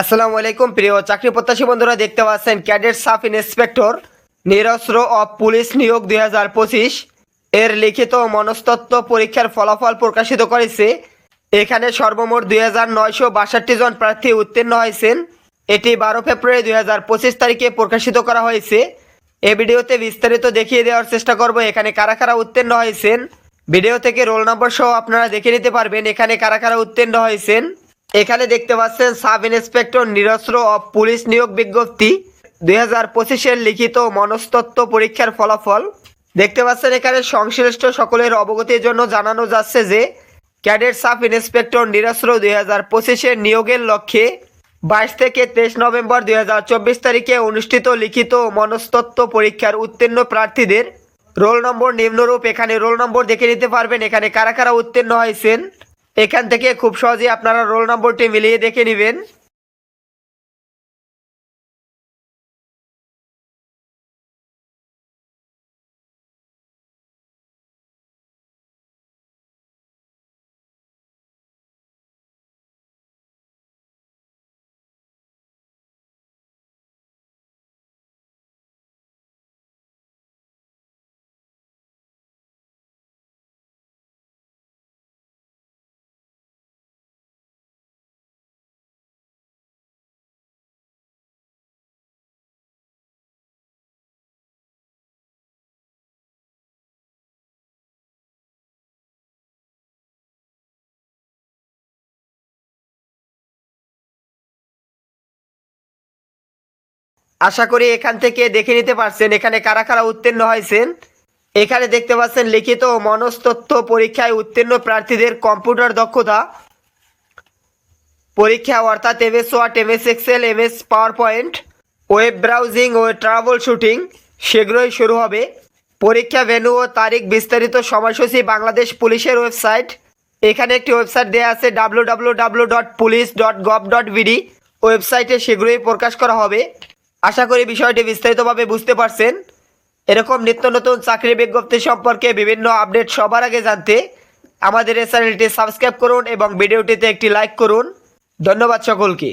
আসসালামু আলাইকুম, প্রিয় চাকরি প্রত্যাশী বন্ধুরা, দেখতে পাচ্ছেন ক্যাডেট সাব ইন্সপেক্টর নিরস্ত্র অফ পুলিশ নিয়োগ দুই হাজার পঁচিশ। এর লিখিত মনস্তত্ত্ব পরীক্ষার ফলাফল প্রকাশিত করেছে। এখানে সর্বমোট দুই হাজার নয়শো বাষট্টি জন প্রার্থী উত্তীর্ণ হয়েছেন। এটি বারো ফেব্রুয়ারি দুই হাজার পঁচিশ তারিখে প্রকাশিত করা হয়েছে। এ ভিডিওতে বিস্তারিত দেখিয়ে দেওয়ার চেষ্টা করব, এখানে কারা কারা উত্তীর্ণ হয়েছেন। ভিডিও থেকে রোল নম্বর সহ আপনারা দেখে নিতে পারবেন, এখানে কারা কারা উত্তীর্ণ হয়েছেন। এখানে দেখতে পাচ্ছেন সাব ইন্সপেক্টর নিরস্ত্র অফ পুলিশ নিয়োগ বিজ্ঞপ্তি দুই হাজার লিখিত মনস্তত্ত্ব পরীক্ষার ফলাফল। দেখতে পাচ্ছেন এখানে সংশ্লিষ্ট সকলের অবগতির জন্য জানানো যাচ্ছে যে, ক্যাডেট সাব ইন্সপেক্টর নিরস্ত্র দুই হাজার পঁচিশের নিয়োগের লক্ষ্যে বাইশ থেকে তেইশ নভেম্বর দুই হাজার চব্বিশ তারিখে অনুষ্ঠিত লিখিত মনস্তত্ত্ব পরীক্ষার উত্তীর্ণ প্রার্থীদের রোল নম্বর নিম্নরূপ এখানে রোল নম্বর দেখে নিতে পারবেন। এখানে কারা কারা উত্তীর্ণ হয়েছেন? এখান থেকে খুব সহজেই আপনারা রোল নম্বরটি মিলিয়ে দেখে নেবেন। আশা করি এখান থেকে দেখে নিতে পারছেন, এখানে কারা কারা উত্তীর্ণ হয়েছেন। এখানে দেখতে পাচ্ছেন লিখিত ও মনস্তত্ত্ব পরীক্ষায় উত্তীর্ণ প্রার্থীদের কম্পিউটার দক্ষতা পরীক্ষা, অর্থাৎ MS word MS Excel MS power point web browsing ও ট্রাভেল শুটিং শীঘ্রই শুরু হবে। পরীক্ষা ভেন্যু ও তারিখ বিস্তারিত সময়সূচি বাংলাদেশ পুলিশের ওয়েবসাইট। এখানে একটি ওয়েবসাইট দেওয়া আছে W W W dot police dot gov dot BD ওয়েবসাইটে শীঘ্রই প্রকাশ করা হবে। আশা করি বিষয়টি বিস্তারিতভাবে বুঝতে পারছেন। এরকম নিত্য নতুন চাকরি বিজ্ঞপ্তি সম্পর্কে বিভিন্ন আপডেট সবার আগে জানতে আমাদের এই চ্যানেলটি সাবস্ক্রাইব করুন এবং ভিডিওটিতে একটি লাইক করুন। ধন্যবাদ সকলকে।